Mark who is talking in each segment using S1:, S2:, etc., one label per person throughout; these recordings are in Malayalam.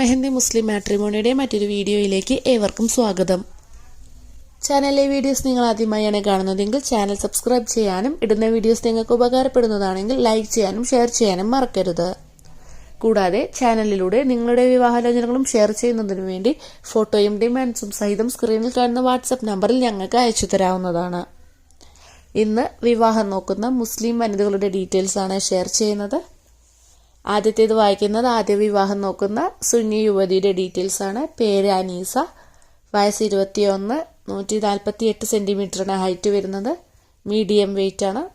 S1: മെഹന്തി മുസ്ലിം മാട്രിമോണിയുടെ മറ്റൊരു വീഡിയോയിലേക്ക് ഏവർക്കും സ്വാഗതം. ചാനലിലെ വീഡിയോസ് നിങ്ങൾ ആദ്യമായാണ് കാണുന്നതെങ്കിൽ ചാനൽ സബ്സ്ക്രൈബ് ചെയ്യാനും ഇടുന്ന വീഡിയോസ് നിങ്ങൾക്ക് ഉപകാരപ്പെടുന്നതാണെങ്കിൽ ലൈക്ക് ചെയ്യാനും ഷെയർ ചെയ്യാനും മറക്കരുത്. കൂടാതെ ചാനലിലൂടെ നിങ്ങളുടെ വിവാഹാലോചനകളും ഷെയർ ചെയ്യുന്നതിനു വേണ്ടി ഫോട്ടോയും ഡിമാൻഡ്സും സഹിതം സ്ക്രീനിൽ കാണുന്ന വാട്സപ്പ് നമ്പറിൽ ഞങ്ങൾക്ക് അയച്ചു തരാവുന്നതാണ്. ഇന്ന് വിവാഹം നോക്കുന്ന മുസ്ലിം വനിതകളുടെ ഡീറ്റെയിൽസ് ആണ് ഷെയർ ചെയ്യുന്നത്. ആദ്യത്തേത് വായിക്കുന്നത് ആദ്യ വിവാഹം നോക്കുന്ന സുന്നി യുവതിയുടെ ഡീറ്റെയിൽസ് ആണ്. പേര് അനീസ. വയസ്സ് ഇരുപത്തിയൊന്ന്. നൂറ്റി നാൽപ്പത്തി എട്ട് സെന്റിമീറ്ററാണ് ഹൈറ്റ് വരുന്നത്. മീഡിയം വെയിറ്റ് ആണ്.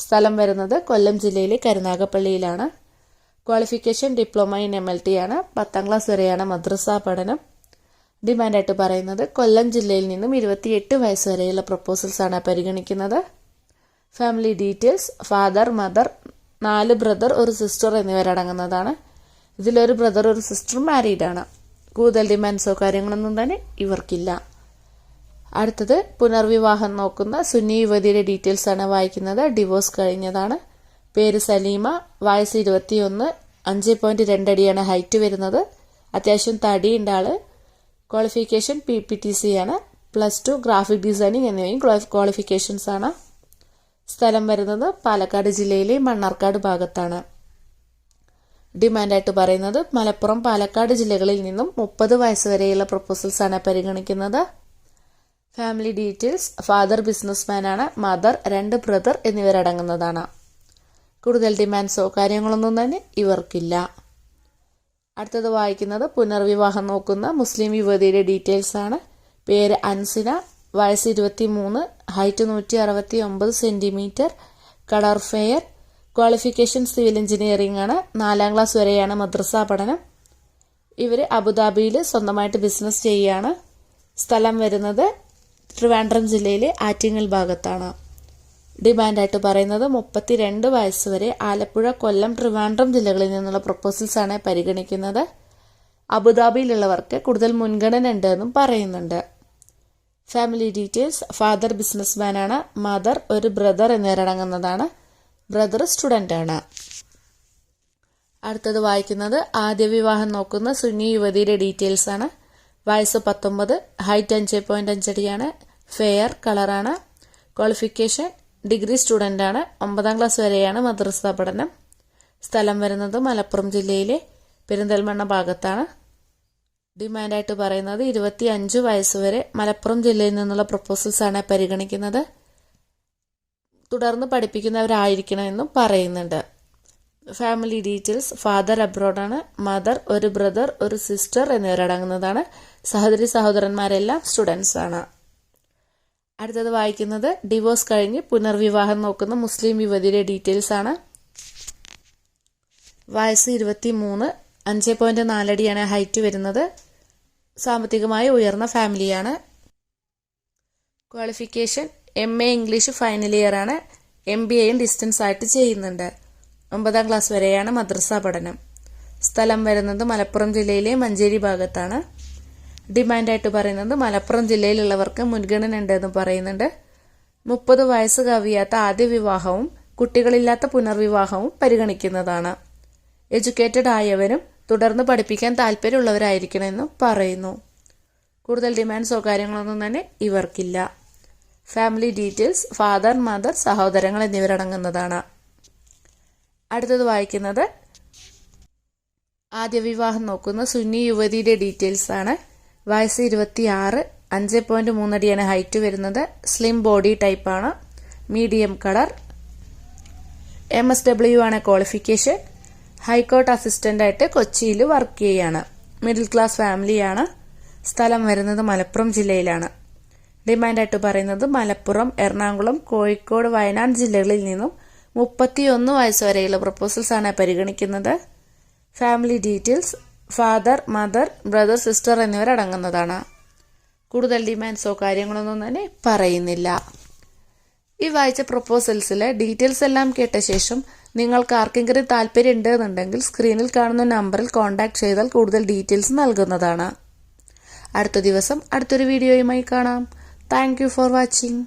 S1: സ്ഥലം വരുന്നത് കൊല്ലം ജില്ലയിലെ കരുനാഗപ്പള്ളിയിലാണ്. Qualification diploma in M L T ആണ്. പത്താം ക്ലാസ് വരെയാണ് മദ്രസ പഠനം. ഡിമാൻഡായിട്ട് പറയുന്നത് കൊല്ലം ജില്ലയിൽ നിന്നും ഇരുപത്തിയെട്ട് വയസ്സ് വരെയുള്ള പ്രപ്പോസൽസ് ആണ് പരിഗണിക്കുന്നത്. ഫാമിലി ഡീറ്റെയിൽസ് ഫാദർ മദർ നാല് ബ്രദർ ഒരു സിസ്റ്റർ എന്നിവരടങ്ങുന്നതാണ് ഇതിലൊരു ബ്രദർ ഒരു സിസ്റ്റർ ആണ്. കൂടുതൽ ഡിമാൻഡ്സോ കാര്യങ്ങളൊന്നും തന്നെ ഇവർക്കില്ല. അടുത്തത് പുനർവിവാഹം നോക്കുന്ന സുന്നി യുവതിയുടെ ഡീറ്റെയിൽസ് ആണ് വായിക്കുന്നത്. ഡിവോഴ്സ് കഴിഞ്ഞതാണ്. പേര് സലീമ. വയസ്സ് ഇരുപത്തിയൊന്ന്. അഞ്ച് പോയിന്റ് രണ്ടടിയാണ് ഹൈറ്റ് വരുന്നത്. അത്യാവശ്യം തടിയുണ്ട് ആൾ. Qualification P P T C ആണ്. പ്ലസ് ടു ഗ്രാഫിക് ഡിസൈനിങ് എന്നിവയും ക്വാളിഫിക്കേഷൻസ് ആണ്. സ്ഥലം വരുന്നത് പാലക്കാട് ജില്ലയിലെ മണ്ണാർക്കാട് ഭാഗത്താണ്. ഡിമാൻഡായിട്ട് പറയുന്നത് മലപ്പുറം പാലക്കാട് ജില്ലകളിൽ നിന്നും മുപ്പത് വയസ്സ് വരെയുള്ള പ്രൊപ്പോസൽസ് ആണ് പരിഗണിക്കുന്നത്. ഫാമിലി ഡീറ്റെയിൽസ് ഫാദർ ബിസിനസ്മാനാണ് മദർ രണ്ട് ബ്രദർ എന്നിവരടങ്ങുന്നതാണ്. കൂടുതൽ ഡിമാൻഡ്സോ കാര്യങ്ങളൊന്നും തന്നെ ഇവർക്കില്ല. അടുത്തത് വായിക്കുന്നത് പുനർവിവാഹം നോക്കുന്ന മുസ്ലിം യുവതിയുടെ ഡീറ്റെയിൽസ് ആണ്. പേര് അൻസിന വയസ്സ് ഇരുപത്തി മൂന്ന് ഹൈറ്റ് നൂറ്റി അറുപത്തി ഒമ്പത് centimetre colour fair qualification civil engineering ആണ്. നാലാം ക്ലാസ് വരെയാണ് മദ്രസ പഠനം. ഇവർ അബുദാബിയിൽ സ്വന്തമായിട്ട് ബിസിനസ് ചെയ്യുകയാണ്. സ്ഥലം വരുന്നത് ട്രിവാൻഡ്രം ജില്ലയിലെ ആറ്റിങ്ങൽ ഭാഗത്താണ്. ഡിമാൻഡായിട്ട് പറയുന്നത് മുപ്പത്തി രണ്ട് വയസ്സ് വരെ ആലപ്പുഴ കൊല്ലം ട്രിവാൻഡ്രം ജില്ലകളിൽ നിന്നുള്ള പ്രപ്പോസൽസ് ആണ് പരിഗണിക്കുന്നത്. അബുദാബിയിലുള്ളവർക്ക് കൂടുതൽ മുൻഗണന ഉണ്ടെന്നും പറയുന്നുണ്ട്. ഫാമിലി ഡീറ്റെയിൽസ് ഫാദർ ബിസിനസ്മാനാണ് മദർ ഒരു ബ്രദർ എന്നിവരടങ്ങുന്നതാണ്. ബ്രദർ സ്റ്റുഡന്റ് ആണ്. അടുത്തത് വായിക്കുന്നത് ആദ്യ വിവാഹം നോക്കുന്ന സുനി യുവതിയുടെ ഡീറ്റെയിൽസ് ആണ്. വയസ്സ് പത്തൊമ്പത്. ഹൈറ്റ് അഞ്ച് പോയിന്റ് അഞ്ചടിയാണ് ഫെയർ കളറാണ് ക്വാളിഫിക്കേഷൻ ഡിഗ്രി സ്റ്റുഡന്റ് ആണ്. ഒമ്പതാം ക്ലാസ് വരെയാണ് മദ്രസ പഠനം. സ്ഥലം വരുന്നത് മലപ്പുറം ജില്ലയിലെ പെരിന്തൽമണ്ണ ഭാഗത്താണ്. ഡിമാൻഡായിട്ട് പറയുന്നത് ഇരുപത്തി അഞ്ച് വയസ്സ് വരെ മലപ്പുറം ജില്ലയിൽ നിന്നുള്ള പ്രപ്പോസൽസാണ് പരിഗണിക്കുന്നത്. തുടർന്ന് പഠിപ്പിക്കുന്നവരായിരിക്കണമെന്നും പറയുന്നുണ്ട്. ഫാമിലി ഡീറ്റെയിൽസ് ഫാദർ അബ്രോഡാണ് മദർ ഒരു ബ്രദർ ഒരു സിസ്റ്റർ എന്നിവരടങ്ങുന്നതാണ് സഹോദരി സഹോദരന്മാരെല്ലാം സ്റ്റുഡൻസ് ആണ്. അടുത്തത് വായിക്കുന്നത് ഡിവോഴ്സ് കഴിഞ്ഞ് പുനർവിവാഹം നോക്കുന്ന മുസ്ലിം യുവതിയുടെ ഡീറ്റെയിൽസ് ആണ്. വയസ്സ് ഇരുപത്തി മൂന്ന് അഞ്ച് പോയിന്റ് നാലടിയാണ് ഹൈറ്റ് വരുന്നത്. സാമ്പത്തികമായി ഉയർന്ന ഫാമിലിയാണ്. Qualification M A English final year ആണ്. എം ബി എയും ഡിസ്റ്റൻസ് ആയിട്ട് ചെയ്യുന്നുണ്ട്. ഒമ്പതാം ക്ലാസ് വരെയാണ് മദ്രസ പഠനം. സ്ഥലം വരുന്നത് മലപ്പുറം ജില്ലയിലെ മഞ്ചേരി ഭാഗത്താണ്. ഡിമാൻഡായിട്ട് പറയുന്നത് മലപ്പുറം ജില്ലയിലുള്ളവർക്ക് മുൻഗണന ഉണ്ടെന്ന് പറയുന്നുണ്ട്. മുപ്പത് വയസ്സ് കവിയാത്ത ആദ്യ വിവാഹവും കുട്ടികളില്ലാത്ത പുനർവിവാഹവും പരിഗണിക്കുന്നതാണ്. എഡ്യൂക്കേറ്റഡ് ആയവരും തുടർന്ന് പഠിപ്പിക്കാൻ താല്പര്യമുള്ളവരായിരിക്കണമെന്നും പറയുന്നു. കൂടുതൽ ഡിമാൻഡ്സോ കാര്യങ്ങളൊന്നും തന്നെ ഇവർക്കില്ല. ഫാമിലി ഡീറ്റെയിൽസ് ഫാദർ മദർ സഹോദരങ്ങൾ എന്നിവരടങ്ങുന്നതാണ്. അടുത്തത് വായിക്കുന്നത് ആദ്യ വിവാഹം നോക്കുന്ന സുന്നി യുവതിയുടെ ഡീറ്റെയിൽസ് ആണ്. വയസ്സ് ഇരുപത്തി ആറ് അഞ്ച് പോയിന്റ് മൂന്നടിയാണ് ഹൈറ്റ് വരുന്നത്. സ്ലിം ബോഡി ടൈപ്പാണ്. Medium colour. M S W ആണ് ക്വാളിഫിക്കേഷൻ. ഹൈക്കോർട്ട് അസിസ്റ്റന്റ് ആയിട്ട് കൊച്ചിയിൽ വർക്ക് ചെയ്യാണ്. മിഡിൽ ക്ലാസ് ഫാമിലിയാണ്. സ്ഥലം വരുന്നത് മലപ്പുറം ജില്ലയിലാണ്. ഡിമാൻഡായിട്ട് പറയുന്നത് മലപ്പുറം എറണാകുളം കോഴിക്കോട് വയനാട് ജില്ലകളിൽ നിന്നും മുപ്പത്തിയൊന്ന് വയസ്സ് വരെയുള്ള പ്രപ്പോസൽസ് ആണ് പരിഗണിക്കുന്നത്. Family details father mother brother sister എന്നിവരടങ്ങുന്നതാണ് കൂടുതൽ ഡിമാൻഡ്സോ കാര്യങ്ങളൊന്നും തന്നെ പറയുന്നില്ല. ഈ വായിച്ച പ്രപ്പോസൽസിലെ ഡീറ്റെയിൽസ് എല്ലാം കേട്ട ശേഷം നിങ്ങൾക്ക് ആർക്കെങ്കിലും താല്പര്യം ഉണ്ടെന്നുണ്ടെങ്കിൽ സ്ക്രീനിൽ കാണുന്ന നമ്പറിൽ കോൺടാക്ട് ചെയ്താൽ കൂടുതൽ ഡീറ്റെയിൽസ് നൽകുന്നതാണ്. അടുത്ത ദിവസം അടുത്തൊരു വീഡിയോയുമായി കാണാം. Thank for watching